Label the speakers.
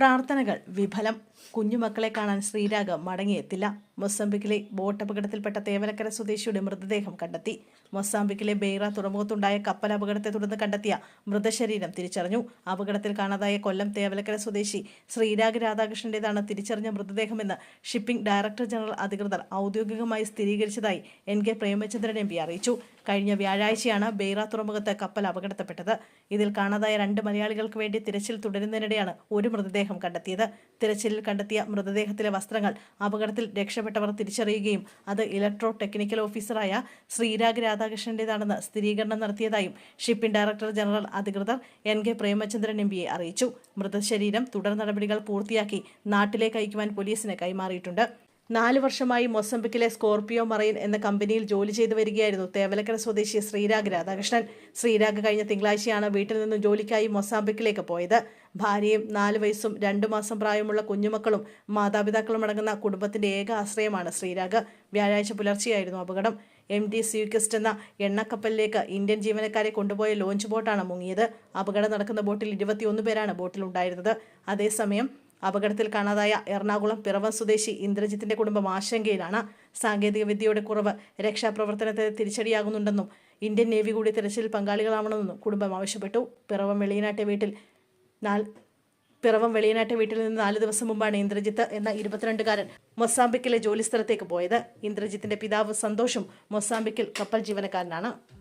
Speaker 1: പ്രാർത്ഥനകൾ. വിഫലം. കുഞ്ഞുമക്കളെ കാണാൻ ശ്രീരാഗ് മടങ്ങിയെത്തില്ല. മൊസാംബിക്കിലെ ബോട്ട് അപകടത്തിൽപ്പെട്ട തേവലക്കര സ്വദേശിയുടെ മൃതദേഹം കണ്ടെത്തി. മൊസാംബിക്കിലെ ബെയ്റ തുറമുഖത്തുണ്ടായ കപ്പൽ അപകടത്തെ തുടർന്ന് കണ്ടെത്തിയ മൃതശരീരം തിരിച്ചറിഞ്ഞു. അപകടത്തിൽ കാണാതായ കൊല്ലം തേവലക്കര സ്വദേശി ശ്രീരാഗ് രാധാകൃഷ്ണന്റേതാണ് തിരിച്ചറിഞ്ഞ മൃതദേഹമെന്ന് ഷിപ്പിംഗ് ഡയറക്ടർ ജനറൽ അധികൃതർ ഔദ്യോഗികമായി സ്ഥിരീകരിച്ചതായി N K Premachandran M P അറിയിച്ചു. കഴിഞ്ഞ വ്യാഴാഴ്ചയാണ് ബെയ്റ തുറമുഖത്ത് കപ്പൽ അപകടത്തിൽപ്പെട്ടത്. ഇതിൽ കാണാതായ രണ്ട് മലയാളികൾക്ക് വേണ്ടി തിരച്ചിൽ തുടരുന്നതിനിടെയാണ് ഒരു മൃതദേഹം കണ്ടെത്തിയത്. തിരച്ചിലിൽ കണ്ടെത്തിയ മൃതദേഹത്തിലെ വസ്ത്രങ്ങൾ അപകടത്തിൽ രക്ഷപ്പെട്ടവർ തിരിച്ചറിയുകയും അത് ഇലക്ട്രോ ടെക്നിക്കൽ ഓഫീസറായ ശ്രീരാഗ് രാധാകൃഷ്ണന്റേതാണെന്ന് സ്ഥിരീകരണം നടത്തിയതായും ഷിപ്പിംഗ് ഡയറക്ടർ ജനറൽ അധികൃതർ എൻ കെ പ്രേമചന്ദ്രൻ എം പിയെ അറിയിച്ചു. മൃതശരീരം തുടർ നടപടികൾ പൂർത്തിയാക്കി നാട്ടിലേക്ക് അയക്കുവാൻ പോലീസിന് കൈമാറിയിട്ടുണ്ട്. നാല് വർഷമായി മൊസംബിക്കിലെ സ്കോർപിയോ മറൈൻ എന്ന കമ്പനിയിൽ ജോലി ചെയ്തു വരികയായിരുന്നു തേവലക്കര സ്വദേശി ശ്രീരാഗ് രാധാകൃഷ്ണൻ. ശ്രീരാഗ് കഴിഞ്ഞ തിങ്കളാഴ്ചയാണ് വീട്ടിൽ നിന്നും ജോലിക്കായി മൊസാംബിക്കിലേക്ക് പോയത്. ഭാര്യയും നാല് വയസ്സും രണ്ടു മാസം പ്രായമുള്ള കുഞ്ഞുമക്കളും മാതാപിതാക്കളും അടങ്ങുന്ന കുടുംബത്തിന്റെ ഏക ആശ്രയമാണ് ശ്രീരാഗ്. വ്യാഴാഴ്ച പുലർച്ചെയായിരുന്നു അപകടം. എം ടി സ്യൂക്വസ്റ്റ് എന്ന എണ്ണക്കപ്പലിലേക്ക് ഇന്ത്യൻ ജീവനക്കാരെ കൊണ്ടുപോയ ലോഞ്ച് ബോട്ടാണ് മുങ്ങിയത്. അപകടം നടക്കുന്ന ബോട്ടിൽ ഇരുപത്തിയൊന്ന് പേരാണ് ബോട്ടിലുണ്ടായിരുന്നത്. അതേസമയം അപകടത്തിൽ കാണാതായ എറണാകുളം പിറവം സ്വദേശി ഇന്ദ്രജിത്തിന്റെ കുടുംബം ആശങ്കയിലാണ്. സാങ്കേതിക വിദ്യയുടെ കുറവ് രക്ഷാപ്രവർത്തനത്തെ തിരിച്ചടിയാകുന്നുണ്ടെന്നും ഇന്ത്യൻ നേവി കൂടി തിരച്ചിൽ പങ്കാളികളാവണമെന്നും കുടുംബം ആവശ്യപ്പെട്ടു. പിറവം വെളിയനാട്ടെ വീട്ടിൽ നാൽ പിറവം വെളിയനാട്ടെ വീട്ടിൽ നിന്ന് നാല് ദിവസം മുമ്പാണ് ഇന്ദ്രജിത്ത് എന്ന ഇരുപത്തിരണ്ടുകാരൻ മൊസാംബിക്കിലെ ജോലിസ്ഥലത്തേക്ക് പോയത്. ഇന്ദ്രജിത്തിന്റെ പിതാവ് സന്തോഷും മൊസാംബിക്കിൽ കപ്പൽ ജീവനക്കാരനാണ്.